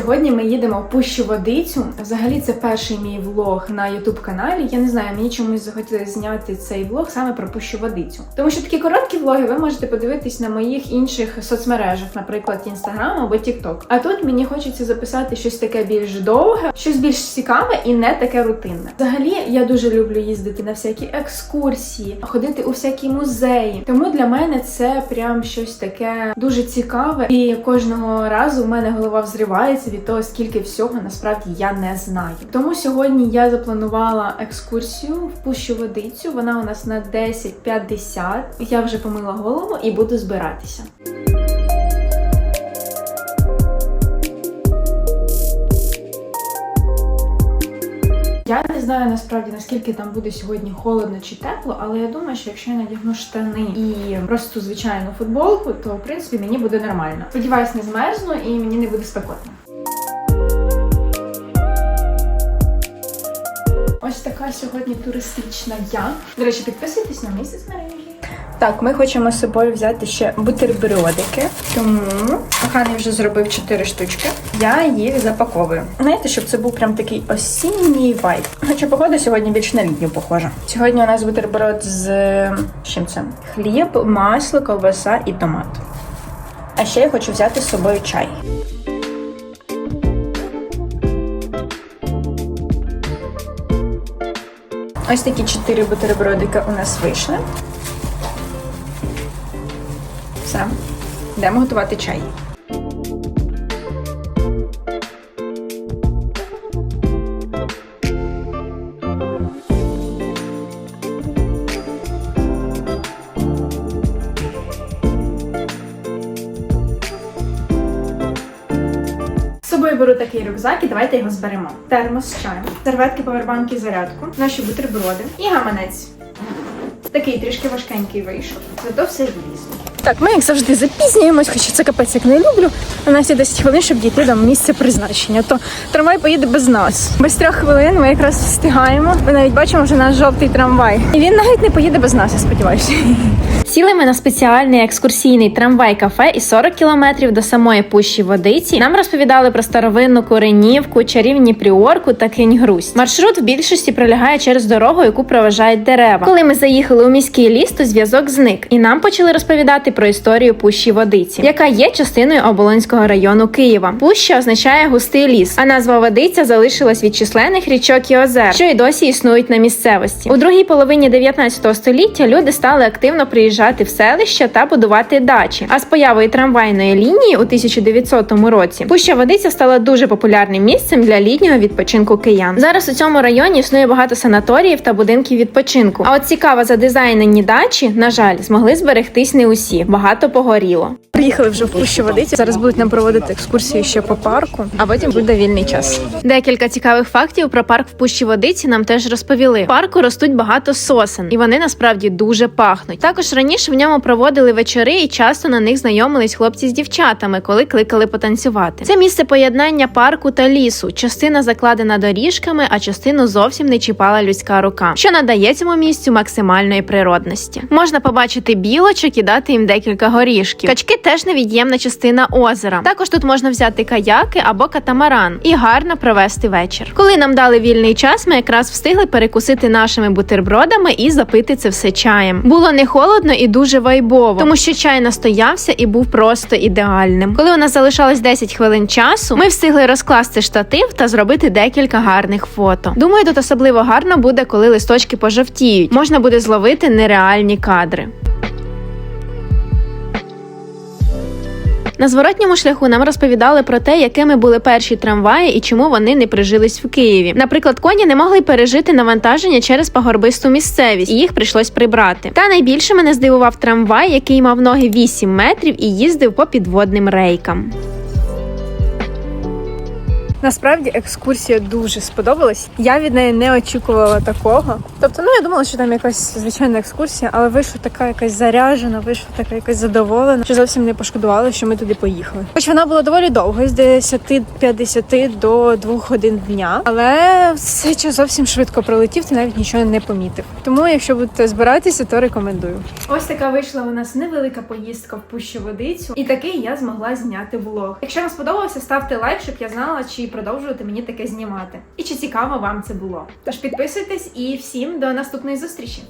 Сьогодні ми їдемо в Пущу Водицю. Взагалі, це перший мій влог на Ютуб каналі. Я не знаю, мені чомусь захотілося зняти цей влог саме про Пущу Водицю. Тому що такі короткі влоги ви можете подивитись на моїх інших соцмережах, наприклад, Інстаграм або Тікток. А тут мені хочеться записати щось таке більш довге, щось більш цікаве і не таке рутинне. Взагалі, я дуже люблю їздити на всякі екскурсії, ходити у всякі музеї. Тому для мене це прям щось таке дуже цікаве, і кожного разу в мене голова взривається від того, скільки всього насправді я не знаю. Тому сьогодні я запланувала екскурсію в пущу водицю. Вона у нас на 10.50. Я вже помила голову і буду збиратися. Я не знаю насправді наскільки там буде сьогодні холодно чи тепло, але я думаю, що якщо я надягну штани і просто звичайну футболку, то в принципі мені буде нормально. Сподіваюсь, не змерзну і мені не буде спекотно. Ось така сьогодні туристична я. До речі, підписуйтесь на мій соцмережі. Так, ми хочемо з собою взяти ще бутербродики, тому Оханий вже зробив 4 штучки. Я їх запаковую. Знаєте, щоб це був прям такий осінній вайб. Хоча погода сьогодні більш на літню похожа. Сьогодні у нас бутерброд з з чим це? Хліб, масло, ковбаса і томат. А ще я хочу взяти з собою чай. Ось такі чотири бутербродики у нас вийшли. Все, йдемо готувати чай. Беру такий рюкзак і давайте його зберемо. Термос з чаєм, серветки, повербанки, зарядку, наші бутерброди і гаманець. Такий трішки важкенький вийшов, зато все влізло. Так, ми як завжди запізнюємось, хоча це капець як не люблю. У нас є 10 хвилин, щоб дійти до місця призначення. То трамвай поїде без нас. Без трьох хвилин ми якраз встигаємо. Ми навіть бачимо вже наш жовтий трамвай. І він навіть не поїде без нас, я сподіваюся. Сіли ми на спеціальний екскурсійний трамвай-кафе і 40 кілометрів до самої пущі водиці. Нам розповідали про старовинну коренівку, чарівні пріорку та кинь грусть. Маршрут в більшості пролягає через дорогу, яку проважають дерева. Коли ми заїхали у міський ліс, то зв'язок зник, і нам почали розповідати про історію пущі водиці, яка є частиною Оболонського району Києва. Пуща означає густий ліс, а назва водиця залишилась від численних річок і озер, що й досі існують на місцевості. У другій половині 19 століття люди стали активно приїжджати в селища та будувати дачі. А з появою трамвайної лінії у 1900 році пуща водиця стала дуже популярним місцем для літнього відпочинку киян. Зараз у цьому районі існує багато санаторіїв та будинків відпочинку. А от цікаво задизайнені дачі, на жаль, змогли зберегтись не усі. Багато погоріло. Приїхали вже в пущу водиці. Зараз будуть нам проводити екскурсію ще по парку, а потім буде вільний час. Декілька цікавих фактів про парк в пущі водиці нам теж розповіли. В парку ростуть багато сосен, і вони насправді дуже пахнуть. Також раніше в ньому проводили вечори, і часто на них знайомились хлопці з дівчатами, коли кликали потанцювати. Це місце поєднання парку та лісу. Частина закладена доріжками, а частину зовсім не чіпала людська рука, що надає цьому місцю максимальної природності. Можна побачити білочок і дати їм декілька горішків. Качки теж невід'ємна частина озера. Також тут можна взяти каяки або катамаран і гарно провести вечір. Коли нам дали вільний час, ми якраз встигли перекусити нашими бутербродами і запити це все чаєм. Було не холодно і дуже вайбово, тому що чай настоявся і був просто ідеальним. Коли у нас залишалось 10 хвилин часу, ми встигли розкласти штатив та зробити декілька гарних фото. Думаю, тут особливо гарно буде, коли листочки пожовтіють. Можна буде зловити нереальні кадри. На зворотньому шляху нам розповідали про те, якими були перші трамваї і чому вони не прижились в Києві. Наприклад, коні не могли пережити навантаження через пагорбисту місцевість, і їх прийшлось прибрати. Та найбільше мене здивував трамвай, який мав ноги 8 метрів і їздив по підводним рейкам. Насправді екскурсія дуже сподобалась. Я від неї не очікувала такого. Тобто, ну я думала, що там якась звичайна екскурсія, але вийшла така якась заряжена, вийшла така якась задоволена, що зовсім не пошкодувала, що ми туди поїхали. Хоч вона була доволі довго, з 10.50 до 2 годин дня, але цей час зовсім швидко пролетів, ти навіть нічого не помітив. Тому, якщо будете збиратися, то рекомендую. Ось така вийшла у нас невелика поїздка в пущу водицю, і такий я змогла зняти влог. Якщо вам сподобалося, ставте лайк, щоб я знала, чи продовжувати мені таке знімати, і чи цікаво вам це було. Тож підписуйтесь і всім до наступної зустрічі.